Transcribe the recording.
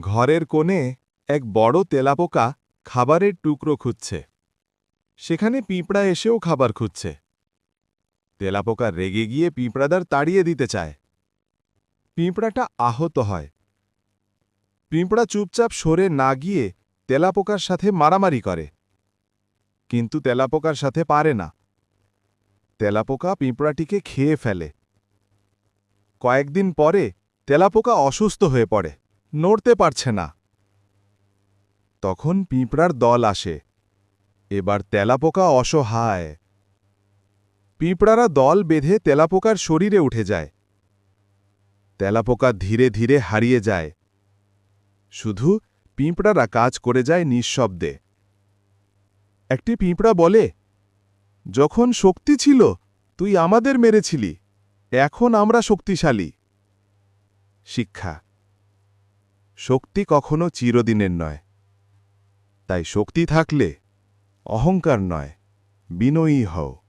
ঘরের কোণে এক বড় তেলাপোকা খাবারের টুকরো খুঁজছে। সেখানে পিঁপড়া এসেও খাবার খুঁজছে। তেলাপোকা রেগে গিয়ে পিঁপড়াদার তাড়িয়ে দিতে চায়। পিঁপড়াটা আহত হয়। পিঁপড়া চুপচাপ সরে না গিয়ে তেলাপোকার সাথে মারামারি করে। কিন্তু তেলাপোকার সাথে পারে না। তেলাপোকা পিঁপড়াটিকে খেয়ে ফেলে। কয়েকদিন পরে তেলাপোকা অসুস্থ হয়ে পড়ে। নড়তে পারছে না। তখন পিঁপড়ার দল আসে। এবার তেলাপোকা অসহায়। পিঁপড়ারা দল বেঁধে তেলাপোকার শরীরে উঠে যায়। তেলাপোকা ধীরে ধীরে হারিয়ে যায়। শুধু পিঁপড়ারা কাজ করে যায় নিঃশব্দে। একটি পিঁপড়া বলে, যখন শক্তি ছিল, তুই আমাদের মেরেছিলি, এখন আমরা শক্তিশালী। শিক্ষা। শক্তি কখনো চিরদিনের নয়। তাই শক্তি থাকলে অহংকার নয়। বিনয়ী হও।